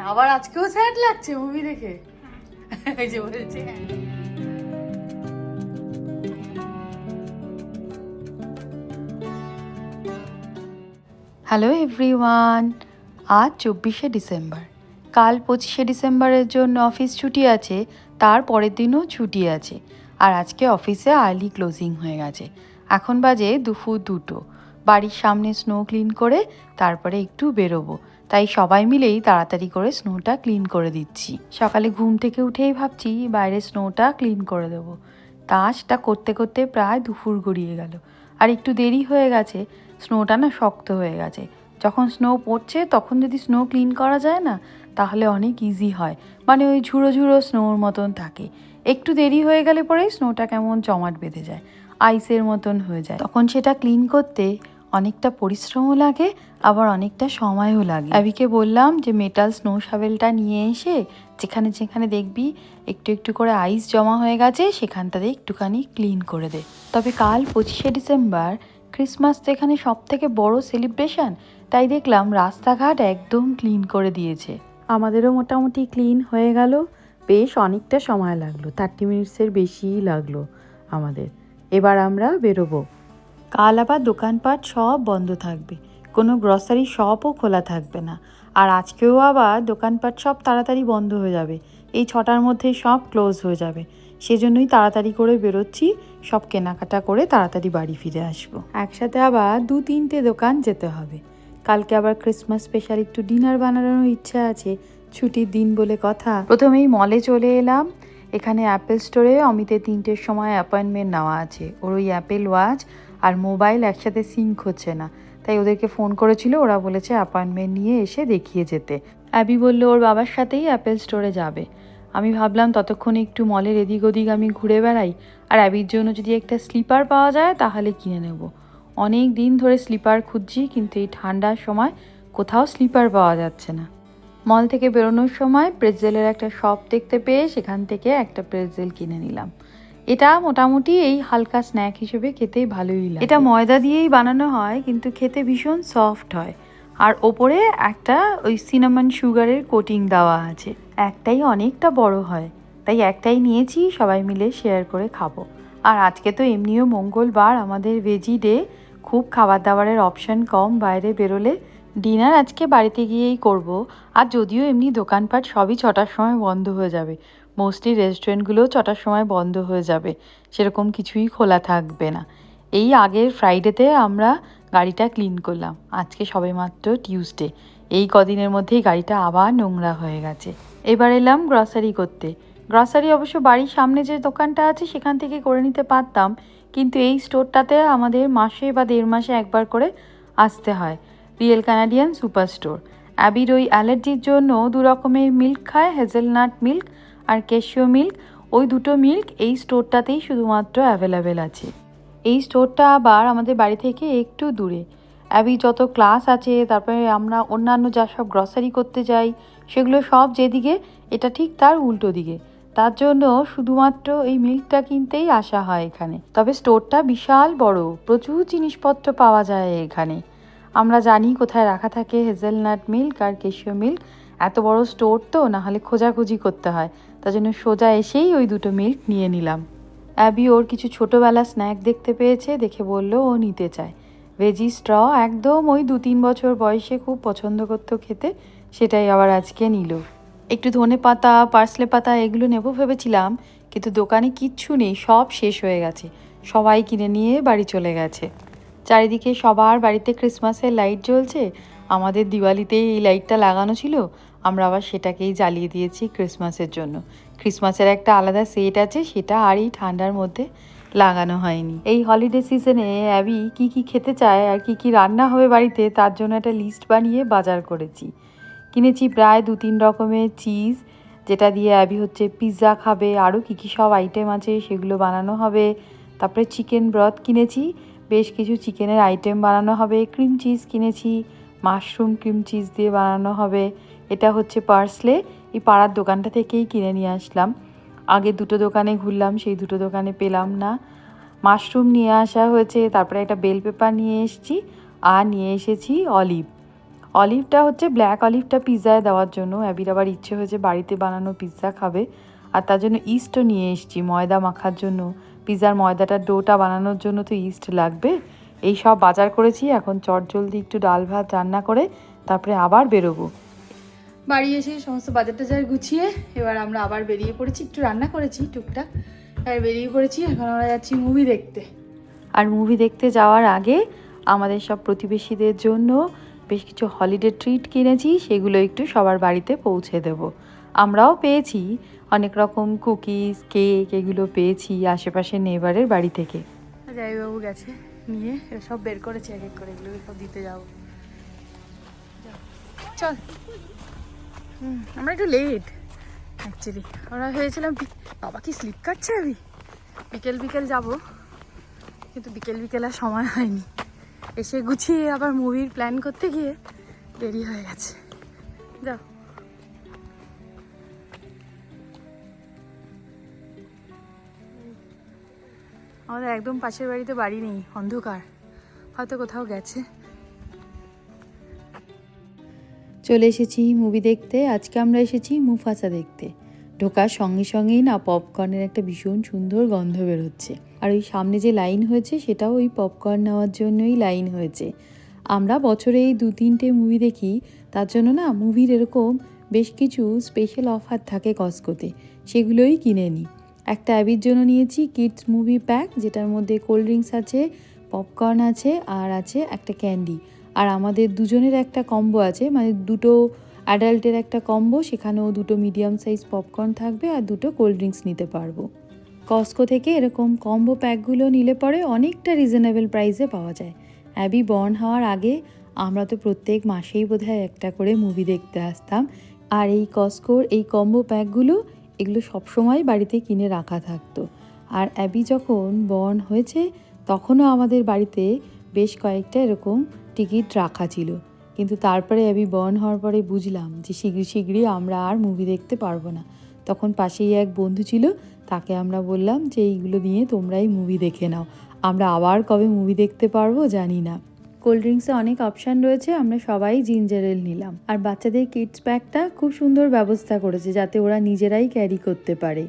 হ্যাঁ আবার আজকেও স্যাড লাগছে মুভি দেখে। এই যে বলছে হ্যালো এভরিওয়ান আজ চব্বিশে ডিসেম্বর কাল পঁচিশে ডিসেম্বরের জন্য অফিস ছুটি আছে, তার পরের দিনও ছুটি আছে। আর আজকে অফিসে আর্লি ক্লোজিং হয়ে গেছে। এখন বাজে দুপুর দুটো। বাড়ির সামনে স্নো ক্লিন করে, তারপরে একটু বেরোবো। তাই সবাই মিলেই তাড়াতাড়ি করে স্নোটা ক্লিন করে দিচ্ছি। সকালে ঘুম থেকে উঠেই ভাবছি বাইরে স্নোটা ক্লিন করে দেবো। কাজটা করতে করতে প্রায় দুপুর গড়িয়ে গেল। আর একটু দেরি হয়ে গেছে স্নোটা না শক্ত হয়ে গেছে। যখন স্নো পড়ছে, তখন যদি স্নো ক্লিন করা যায় না, তাহলে অনেক ইজি হয়। মানে ওই ঝুড়ো ঝুড়ো স্নোর মতন থাকে। একটু দেরি হয়ে গেলে পরেই স্নোটা কেমন জমাট বেঁধে যায় আইসের মতন হয়ে যায়। তখন সেটা ক্লিন করতে অনেকটা পরিশ্রমও লাগে, আবার অনেকটা সময়ও লাগে। অ্যাবিকে বললাম যে, মেটাল স্নো শাভেলটা নিয়ে এসে যেখানে যেখানে দেখবি একটু একটু করে আইস জমা হয়ে গেছে, সেখানটাতে একটুখানি ক্লিন করে দে। তবে কাল পঁচিশে ডিসেম্বর, ক্রিসমাস তো এখানে সব থেকে বড় সেলিব্রেশন, তাই দেখলাম রাস্তাঘাট একদম ক্লিন করে দিয়েছে। আমাদেরও মোটামুটি ক্লিন হয়ে গেল, বেশ অনেকটা সময় লাগল, থার্টি মিনিটসের বেশিই লাগল আমাদের। এবার আমরা বেরোবো। কাল আবার দোকানপাট সব বন্ধ থাকবে। কোনো গ্রসারি শপও খোলা থাকবে না। আর আজকেও আবার দোকানপাট সব তাড়াতাড়ি বন্ধ হয়ে যাবে। এই ছটার মধ্যে সব ক্লোজ হয়ে যাবে। সেজন্যই তাড়াতাড়ি করে বেরোচ্ছি, সব কেনাকাটা করে তাড়াতাড়ি বাড়ি ফিরে আসব। একসাথে আবার দু তিনটে দোকান যেতে হবে। কালকে আবার ক্রিসমাস স্পেশাল একটু ডিনার বানানোর ইচ্ছা আছে, ছুটির দিন বলে কথা। প্রথমেই মলে চলে এলাম। এখানে অ্যাপেল স্টোরে অমিতের তিনটের সময় অ্যাপয়েন্টমেন্ট নেওয়া আছে। ওর ওই অ্যাপেল ওয়াচ আর মোবাইল একসাথে সিঙ্ক হচ্ছে না। তাই ওদেরকে ফোন করেছিল, ওরা বলেছে অ্যাপয়েন্টমেন্ট নিয়ে এসে দেখিয়ে যেতে। অ্যাবি বলল, ওর বাবার সাথেই অ্যাপেল স্টোরে যাবে। আমি ভাবলাম ততক্ষণে একটু মলের এদিক ওদিক আমি ঘুরে বেড়াই, আর অ্যাবির জন্য যদি একটা স্লিপার পাওয়া যায় তাহলে কিনে নেব। অনেক দিন ধরে স্লিপার খুঁজছি, কিন্তু এই ঠান্ডার সময় কোথাও স্লিপার পাওয়া যাচ্ছে না। মল থেকে বেরোনোর সময় প্রেজেলের একটা শপ দেখতে পেয়ে সেখান থেকে একটা প্রেজেল কিনে নিলাম। এটা মোটামুটি এই হালকা স্ন্যাক হিসেবে খেতেই ভালোই লাগে। এটা ময়দা দিয়েই বানানো হয়, কিন্তু খেতে ভীষণ সফট হয়। আর ওপরে একটা ওই সিনামন সুগারের কোটিং দেওয়া আছে। একটাই অনেকটা বড় হয়, তাই একটাই নিয়েছি, সবাই মিলে শেয়ার করে খাব। আর আজকে তো এমনিও মঙ্গলবার, আমাদের ভেজি ডে খুব খাবার দাবারের অপশান কম, বাইরে বেরোলে ডিনার আজকে বাড়িতে গিয়েই করব। আর যদিও এমনি দোকানপাট সবই ছটার সময় বন্ধ হয়ে যাবে মোস্টলি রেস্টুরেন্টগুলো ছটার সময় বন্ধ হয়ে যাবে, সেরকম কিছুই খোলা থাকবে না। এই আগের ফ্রাইডেতে আমরা গাড়িটা ক্লিন করলাম। আজকে সবে মাত্র টিউসডে এই কদিনের মধ্যেই গাড়িটা আবার নোংরা হয়ে গেছে। এবার এলাম গ্রসারি করতে। গ্রসারি অবশ্য বাড়ির সামনে যে দোকানটা আছে, সেখান থেকে করে নিতে পারতাম। কিন্তু এই স্টোরটাতে আমাদের মাসে বা দেড় মাসে একবার করে আসতে হয়। রিয়েল কানাডিয়ান সুপার স্টোর অ্যাবির ওই অ্যালার্জির জন্য দু রকমের মিল্ক খায় হেজেলনাট মিল্ক আর ক্যাশিও মিল্ক ওই দুটো মিল্ক এই স্টোরটাতেই শুধুমাত্র অ্যাভেলেবেল আছে। এই স্টোরটা আবার আমাদের বাড়ি থেকে একটু দূরে। অ্যাবি যত ক্লাস আছে, তারপরে আমরা অন্যান্য যা সব গ্রসারি করতে যাই, সেগুলো সব যেদিকে, এটা ঠিক তার উল্টো দিকে। তার জন্য শুধুমাত্র এই মিল্কটা কিনতেই আসা হয় এখানে। তবে স্টোরটা বিশাল বড়, প্রচুর জিনিসপত্র পাওয়া যায় এখানে। আমরা জানি কোথায় রাখা থাকে হেজেলনাট মিল্ক আর কেশিও মিল্ক এত বড় স্টোর তো না হলে খোঁজাখুঁজি করতে হয়। তার জন্য সোজা এসেই ওই দুটো মিল্ক নিয়ে নিলাম। অ্যাবি ওর কিছু ছোটোবেলা স্ন্যাক দেখতে পেয়েছে, দেখে বলল, ও নিতে চায়। ভেজি স্ট্র একদম ওই দু তিন বছর বয়সে খুব পছন্দ করতো খেতে, সেটাই আবার আজকে নিল। একটু ধনে পাতা পার্সলে পাতা এগুলো নেব ভেবেছিলাম, কিন্তু দোকানে কিচ্ছু নেই, সব শেষ হয়ে গেছে। সবাই কিনে নিয়ে বাড়ি চলে গেছে। চারিদিকে সবার বাড়িতে ক্রিসমাসের লাইট জ্বলছে। আমাদের দিওয়ালিতে এই লাইটটা লাগানো ছিল। আমরা আবার সেটাকেই জ্বালিয়ে দিয়েছি ক্রিসমাসের জন্য। ক্রিসমাসের একটা আলাদা সেট আছে, সেটা আর এই ঠান্ডার মধ্যে লাগানো হয়নি। এই হলিডে সিজনে অ্যাবি কি কি খেতে চায় আর কি কি রান্না হবে বাড়িতে, তার জন্য একটা লিস্ট বানিয়ে বাজার করেছি। কিনেছি প্রায় দু তিন রকমের চিজ যেটা দিয়ে অ্যাবি হচ্ছে পিৎজা খাবে, আরও কী কী সব আইটেম আছে সেগুলো বানানো হবে। তারপরে চিকেন ব্রথ কিনেছি, বেশ কিছু চিকেনের আইটেম বানানো হবে ক্রিম চিজ কিনেছি মাশরুম ক্রিম চিজ দিয়ে বানানো হবে। এটা হচ্ছে পার্সলে। এই পাড়ার দোকানটা থেকেই কিনে নিয়ে আসলাম। আগে দুটো দোকানে ঘুরলাম, সেই দুটো দোকানে পেলাম না। মাশরুম নিয়ে আসা হয়েছে, তারপরে একটা বেল পেপার নিয়ে এসেছি, আর নিয়ে এসেছি অলিভ। অলিভটা হচ্ছে ব্ল্যাক অলিভটা পিৎজায় দেওয়ার জন্য। অ্যাবির আবার ইচ্ছে হয়েছে বাড়িতে বানানো পিৎজা খাবে। আর তার জন্য ইস্টও নিয়ে এসেছি ময়দা মাখার জন্য। পিৎজার ময়দাটার ডোটা বানানোর জন্য তো ইস্ট লাগবে। এই সব বাজার করেছি, এখন চট জলদি একটু ডাল ভাত রান্না করে, তারপরে আবার বেরোবো। বাড়ি এসে সমস্ত বাজার টাজার গুছিয়ে এবার আমরা আবার বেরিয়ে পড়েছি। একটু রান্না করেছি টুকটাক এবার বেরিয়ে পড়েছি। এখন আমরা যাচ্ছি মুভি দেখতে। আর মুভি দেখতে যাওয়ার আগে আমাদের সব প্রতিবেশীদের জন্য বেশ কিছু হলিডে ট্রিট কিনেছি সেগুলো একটু সবার বাড়িতে পৌঁছে দেব। আমরাও পেয়েছি অনেক রকম কুকিজ কেক এগুলো পেয়েছি আশেপাশে নেবারের বাড়ি থেকে। জয়বাবু গেছে নিয়ে সব বের করেছে এক এক করে এগুলো সব দিতে যাব। চল। আমরা একটু লেট অ্যাকচুয়ালি আমরা ভেবেছিলাম বাবা, কি স্লিপ কাটছে আমি বিকেল বিকেল যাব, কিন্তু বিকেল বিকেল আর সময় হয়নি। এসে গুছিয়ে আবার মুভির প্ল্যান করতে গিয়ে দেরি হয়ে গেছে। যাও। আমাদের একদম পাশের বাড়িতে বাড়ি নেই, অন্ধকার। হয়তো কোথাও গেছে। চলে এসেছি মুভি দেখতে। আজকে আমরা এসেছি মুফাসা দেখতে। ঢোকার সঙ্গে সঙ্গেই না পপকর্নের একটা ভীষণ সুন্দর গন্ধ বেরোচ্ছে। আর ওই সামনে যে লাইন হয়েছে, সেটাও ওই পপকর্ন নেওয়ার জন্যই লাইন হয়েছে। আমরা বছরে এই দু তিনটে মুভি দেখি, তার জন্য না মুভির এরকম বেশ কিছু স্পেশাল অফার থাকে কস্কোতে সেগুলোই কিনে নিই। একটা অ্যাবির জন্য নিয়েছি কিডস মুভি প্যাক যেটার মধ্যে কোল্ড ড্রিঙ্কস আছে পপকর্ন আছে, আর আছে একটা ক্যান্ডি আর আমাদের দুজনের একটা কম্বো আছে মানে দুটো অ্যাডাল্টের একটা কম্বো সেখানেও দুটো মিডিয়াম সাইজ পপকর্ন থাকবে আর দুটো কোল্ড ড্রিঙ্কস নিতে পারব। কস্কো থেকে এরকম কম্বো প্যাকগুলো নিলে পরে অনেকটা রিজনেবল প্রাইসে পাওয়া যায়। অ্যাবি বর্ন হওয়ার আগে আমরা তো প্রত্যেক মাসেই বোধহয় একটা করে মুভি দেখতে আসতাম। আর এই কস্কোর এই কম্বো প্যাকগুলো এগুলো সবসময় বাড়িতে কিনে রাখা থাকতো। আর অ্যাবি যখন বর্ন হয়েছে, তখনও আমাদের বাড়িতে বেশ কয়েকটা এরকম টিকিট রাখা ছিল। কিন্তু তারপরে অ্যাবি বর্ন হওয়ার পরে বুঝলাম যে শীঘ্রই শীঘ্রই আমরা আর মুভি দেখতে পারব না। তখন পাশেই এক বন্ধু ছিল, তাকে আমরা বললাম যে এইগুলো নিয়ে তোমরাই মুভি দেখে নাও। আমরা আবার কবে মুভি দেখতে পারব জানি না। কোল্ড ড্রিঙ্কসে অনেক অপশান রয়েছে, আমরা সবাই জিঞ্জার এল নিলাম। আর বাচ্চাদের কিডস প্যাকটা খুব সুন্দর ব্যবস্থা করেছে, যাতে ওরা নিজেরাই ক্যারি করতে পারে।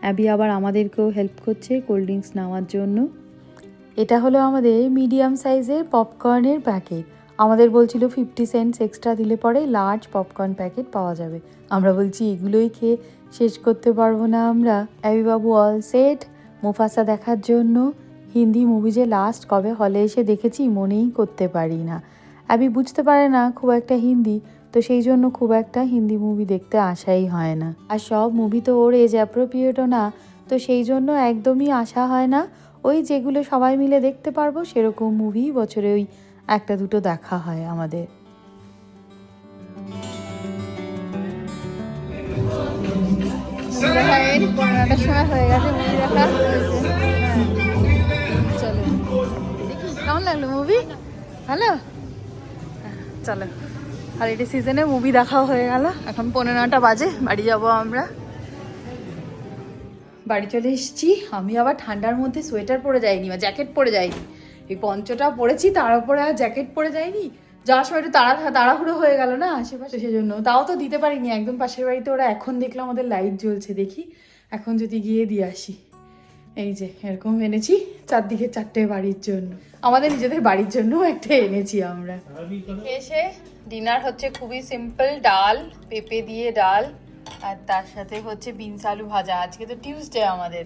অ্যাবি আবার আমাদেরকেও হেল্প করছে কোল্ড ড্রিঙ্কস নেওয়ার জন্য। এটা হলো আমাদের মিডিয়াম সাইজের পপকর্নের প্যাকেট আমাদের বলছিল ফিফটি সেন্টস এক্সট্রা দিলে পরে লার্জ পপকর্ন প্যাকেট পাওয়া যাবে। আমরা বলছি, এগুলোই খেয়ে শেষ করতে পারব না আমরা। অ্যাবিবাবু অল সেট মুফাসা দেখার জন্য হিন্দি মুভি যে লাস্ট কবে হলে এসে দেখেছি, মনেই করতে পারি না। অ্যাবি বুঝতে পারে না, খুব একটা হিন্দি, তো সেই জন্য খুব একটা হিন্দি মুভি দেখতে আসাই হয় না। আর সব মুভি তো ওর এজ অ্যাপ্রোপ্রিয়েটও না, তো সেই জন্য একদমই আসা হয় না। ওই যেগুলো সবাই মিলে দেখতে পারব, সেরকম মুভি বছরে ওই একটা দুটো দেখা হয় আমাদের। পনেরোটার সময় হয়ে গেছে মুভি দেখা চলো কেমন লাগল মুভি ভালো? চলো আর হলিডে সিজনে মুভি দেখাও হয়ে গেল। এখন পনেরোটা বাজে, বাড়ি যাব আমরা। বাড়ি চলে এসেছি। আমি আবার ঠান্ডার মধ্যে সোয়েটার পরে যাইনি বা জ্যাকেট পরে যাইনি। এই পঞ্চটা পরেছি তার উপরে আর জ্যাকেট পরে যাইনি। যাওয়ার সময় একটু তাড়া তাড়াহুড়ো হয়ে গেল না আশেপাশে সেজন্য। তাও তো দিতে পারিনি একদম পাশের বাড়িতে ওরা এখন দেখলাম আমাদের লাইট জ্বলছে দেখি। এখন যদি গিয়ে দিয়ে আসি। এই যে এরকম এনেছি চারদিকে চারটে বাড়ির জন্য। আমাদের নিজেদের বাড়ির জন্য একটা এনেছি আমরা। এসে ডিনার হচ্ছে খুবই সিম্পল ডাল পেঁপে দিয়ে ডাল। আর তার সাথে হচ্ছে বিনস আলু ভাজা। আজকে তো টিউসডে আমাদের।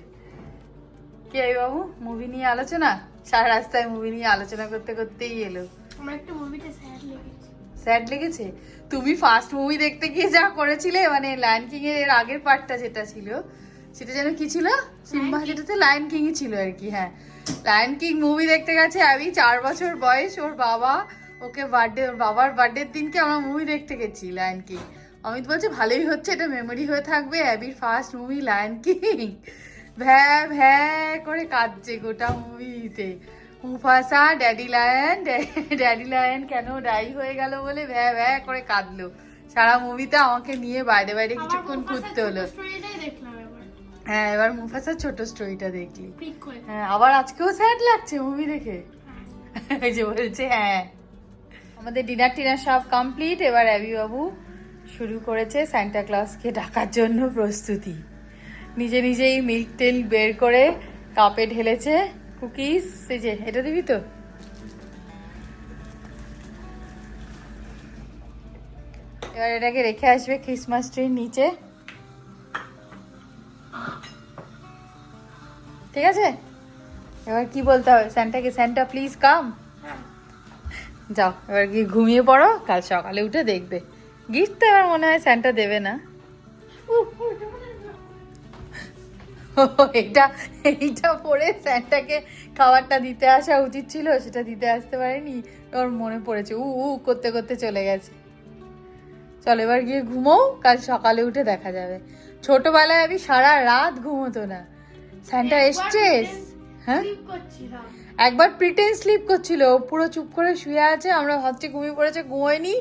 কি বাবু? মুভি নিয়ে আলোচনা? সারা রাস্তায় মুভি নিয়ে আলোচনা করতে করতেই এলো। আমার একটা মুভিতে স্যাড লেগেছে। স্যাড লেগেছে? তুমি ফার্স্ট মুভি দেখতে গিয়ে যা করেছিলে মানে লায়ন কিং এর আগের পার্টটা যেটা ছিল সেটা যেন কি ছিল? সিম্বা যেটাতে লায়ন কিংই ছিল আর কি হ্যাঁ। লায়ন কিং মুভি দেখতে গেছে আমি চার বছর বয়স ওর বাবা ওকে বার্থডে ওর বাবার বার্থডের দিনকে আমরা মুভি দেখতে গেছি লায়ন কিং অমিত বলছে ভালোই হচ্ছে এটা মেমোরি হয়ে থাকবে অ্যাবির ফার্স্ট মুভি লায়ন কিং ভ্যা ভ্যা করে কাঁদছে গোটা মুভিতে Mufasa daddy lion daddy lion কেন ডাই হয়ে গেল বলে ভ্যা ভ্যা করে কাঁদলো। সারা মুভিতে আমাকে নিয়ে বাইরে বাইরে কিছুক্ষণ ঘুরতে হলো। হ্যাঁ এবার মুফাসার ছোট স্টোরিটা দেখলি। হ্যাঁ আবার আজকেও স্যাড লাগছে মুভি দেখে। এই যে বলছে হ্যাঁ আমাদের ডিনার টিনার সব কমপ্লিট এবার অ্যাবি বাবু শুরু করেছে সান্টা ক্লাসকে ডাকার জন্য প্রস্তুতি। নিজে নিজেই মিল্ক টেল বের করে কাপে ঢেলেছে। কুকিজ এই যে এটা দিবি তো? এবার এটাকে রেখে আসবে ক্রিসমাস ট্রির নিচে। ঠিক আছে? এবার কি বলতে হবে? স্যান্টাকে স্যান্টা প্লিজ কাম যাও এবার গিয়ে ঘুমিয়ে পড়ো কাল সকালে উঠে দেখবে। গিফট তো এবার মনে হয় স্যান্টা দেবে না। এটা এইটা পরে স্যান্টাকে খাবারটা দিতে আসা উচিত ছিল সেটা দিতে আসতে পারেনি ওর মনে পড়েছে। উ উ করতে করতে চলে গেছে। চল এবার গিয়ে ঘুমোও কাল সকালে উঠে দেখা যাবে। ছোটবেলায় আমি সারা রাত ঘুমোতো না। স্যান্টা এসছে? হ্যাঁ? একবার প্রিটেন স্লিপ করছিল। পুরো চুপ করে শুয়ে আছে আমরা ভাবছি ঘুমিয়ে পড়েছে ঘুমোয়নি।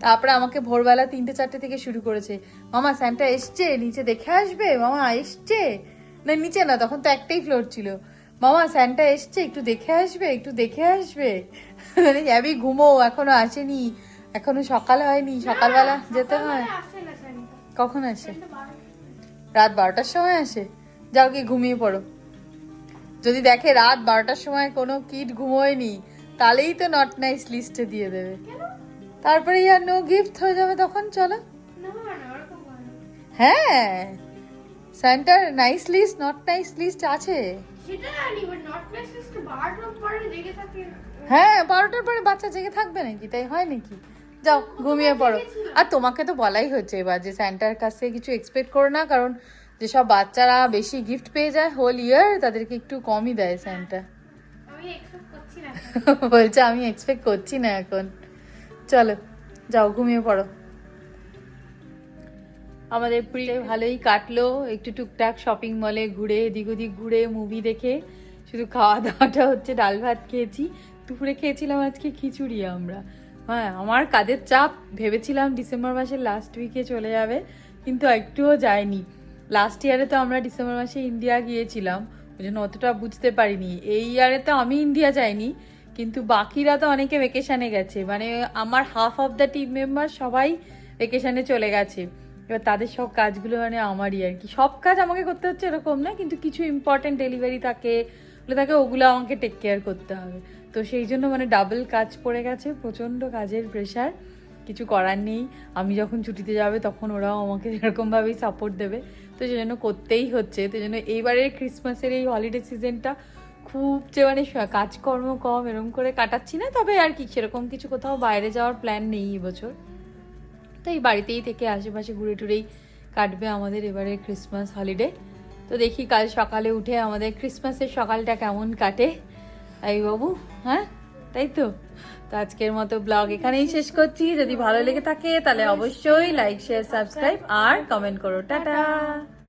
তারপরে আমাকে ভোরবেলা তিনটে, চারটে থেকে শুরু করেছে। মামা স্যান্টা এসছে? নিচে দেখে আসবে? মামা, এসছে? না, নিচে না, তখন তো একটাই ফ্লোর ছিল। মামা স্যান্টা এসছে? একটু দেখে আসবে? একটু দেখে আসবে? মানে যাবি ঘুমো এখনও আসেনি। এখনও সকাল হয়নি, সকালবেলা যেতে হয়। কখন আসে? রাত বারোটার সময় আসে? যাও কি ঘুমিয়ে পড়ো। যদি দেখে রাত বারোটার সময় কোনো কিট ঘুমোয়নি, তাহলেই তো নট নাইস লিস্টে দিয়ে দেবে? তারপরে আর নো গিফট হয়ে যাবে তখন চলো। হয় centre nice list not nice list আছে। হ্যাঁ বারোটার পরে বাচ্চা জেগে থাকবে নাকি? তাই হয় নাকি? যাও ঘুমিয়ে পড়ো। আর তোমাকে তো বলাই হচ্ছে এবার যে স্যান্টার কাছ থেকে কিছু এক্সপেক্ট করো না কারণ যেসব বাচ্চারা বেশি গিফট পেয়ে যায় হোল ইয়ার তাদেরকে একটু কমই দেয় স্যান্টা না। বলছে আমি এক্সপেক্ট করছি না এখন। চলো যাও ঘুমিয়ে পড়ো। আমাদের প্রিয় ভালোই কাটলো একটু টুকটাক শপিং মলে ঘুরে এদিক ওদিক ঘুরে মুভি দেখে শুধু খাওয়া দাওয়াটা হচ্ছে ডাল ভাত খেয়েছি। দুপুরে খেয়েছিলাম আজকে খিচুড়ি আমরা। হ্যাঁ আমার কাজের চাপ ভেবেছিলাম ডিসেম্বর মাসের লাস্ট উইকে চলে যাবে কিন্তু একটুও যায়নি। লাস্ট ইয়ারে তো আমরা ডিসেম্বর মাসে ইন্ডিয়া গিয়েছিলাম ওই জন্য অতটা বুঝতে পারিনি। এই ইয়ারে তো আমি ইন্ডিয়া যাইনি কিন্তু বাকিরা তো অনেকে ভেকেশানে গেছে। মানে আমার half of the team member সবাই ভেকেশানে চলে গেছে। এবার তাদের সব কাজগুলো মানে আমারই আর কি। সব কাজ আমাকে করতে হচ্ছে এরকম না, কিন্তু কিছু ইম্পর্টেন্ট ডেলিভারি থাকে থাকে, ওগুলো আমাকে টেক কেয়ার করতে হবে। তো সেই জন্য মানে ডাবল কাজ পড়ে গেছে, প্রচণ্ড কাজের প্রেশার কিছু করার নেই। আমি যখন ছুটিতে যাবে তখন ওরাও আমাকে এরকমভাবেই সাপোর্ট দেবে। তো সেই জন্য করতেই হচ্ছে। তো জন্য এইবারের ক্রিসমাসের এই হলিডে সিজনটা খুব যে মানে কাজকর্ম কম এরকম করে কাটাচ্ছি না তবে আর কি সেরকম কিছু কোথাও বাইরে যাওয়ার প্ল্যান নেই এবছর তো এই বাড়িতেই থেকে আশেপাশে ঘুরে টুরেই কাটবে আমাদের এবারে ক্রিসমাস হলিডে তো দেখি কাল সকালে উঠে আমাদের ক্রিসমাসের সকালটা কেমন কাটে। এই বাবু হ্যাঁ? তাই তো? তো আজকের মতো ব্লগ এখানেই শেষ করছি। যদি ভালো লেগে থাকে তাহলে অবশ্যই। লাইক শেয়ার সাবস্ক্রাইব আর কমেন্ট করো। টাটা!